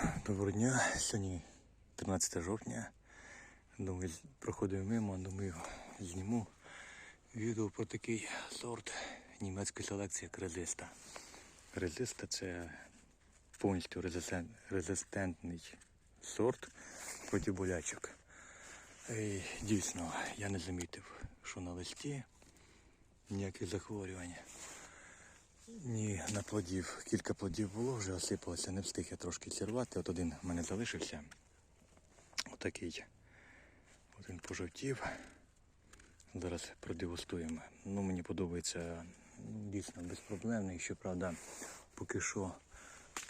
Доброго дня. Сьогодні 13 жовтня. Думаю, проходив мимо, думаю, зніму відео про такий сорт німецької селекції як резиста. Резиста це повністю резистентний сорт проти болячок. І дійсно, я не замітив, що на листі ніяких захворювань. Ні, на плодів. Кілька плодів було, вже осипалося, не встиг я трошки зірвати. От один в мене залишився. Отакий. От пожовтів. Зараз продегустуємо. Ну, мені подобається ну, дійсно безпроблемний. Щоправда, поки що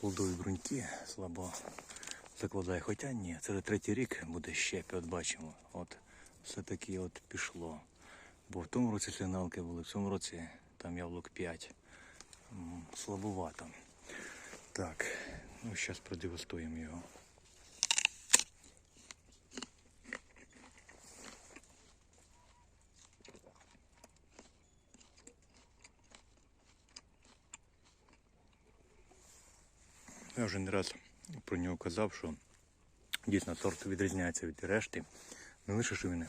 плодові бруньки слабо закладає. Хоча ні, це третій рік буде щепі, от бачимо. От все-таки от пішло. Бо в тому році сигналки були, в цьому році там яблук 5. Слабовато. Так, ну зараз продегустуємо його. Я вже не раз про нього казав, що дійсно сорт відрізняється від решти. Не лише що він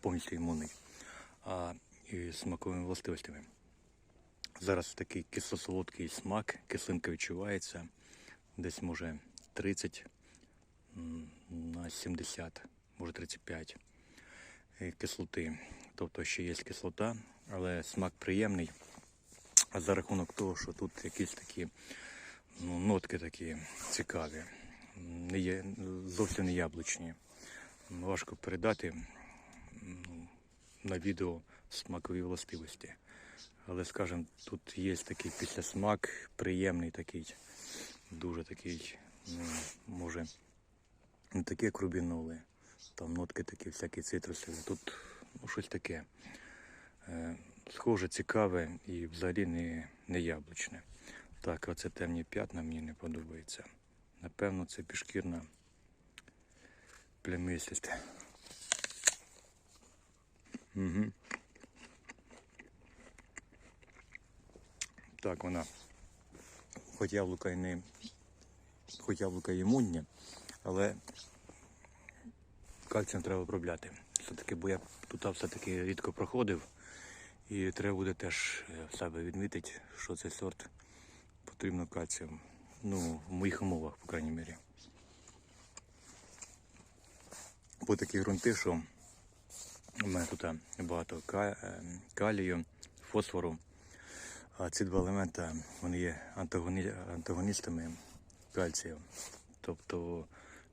повністю імунний, а і смаковими властивостями. Зараз такий кисло-солодкий смак, кислинка відчувається. Десь може 30 на 70, може 35 е, кислоти. Тобто ще є кислота, але смак приємний. А за рахунок того, що тут якісь такі ну, нотки такі цікаві, не є, зовсім не яблучні. Важко передати ну, на відео смакові властивості. Але, скажімо, тут є такий післясмак, приємний такий, дуже такий, ну, може, не таке як рубіноли, там нотки такі всякі цитрусові. Тут ну, щось таке. Е, схоже, цікаве і взагалі не, не яблучне. Так, оце темні п'ятна мені не подобається. Напевно, це пішкірна плямистість. Угу. Так, вона. Хоч яблука і не. Хоч яблука і імунні, але кальцієм треба обробляти. Все-таки, бо я тут все-таки рідко проходив. І треба буде теж е, в себе відмітити, що цей сорт потрібно кальцієм. Ну, в моїх умовах, по крайній мірі. Бо такі ґрунти, що у мене тут багато е, калію, фосфору. А ці два елемента вони є антагоні... антагоністами кальцію. Тобто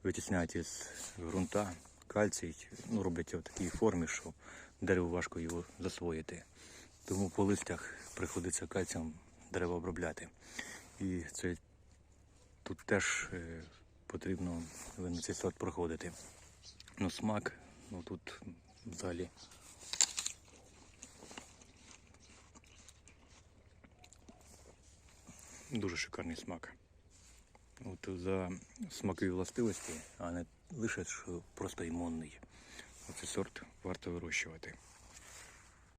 витісняють із ґрунта кальцій, ну, роблять його в такій формі, що дереву важко його засвоїти. Тому по листях приходиться кальцієм дерева обробляти. І це тут теж е, потрібно цей сорт проходити. Ну, смак, ну тут взагалі. Дуже шикарний смак. От за смакові властивості, а не лише що просто імонний. Оцей сорт варто вирощувати.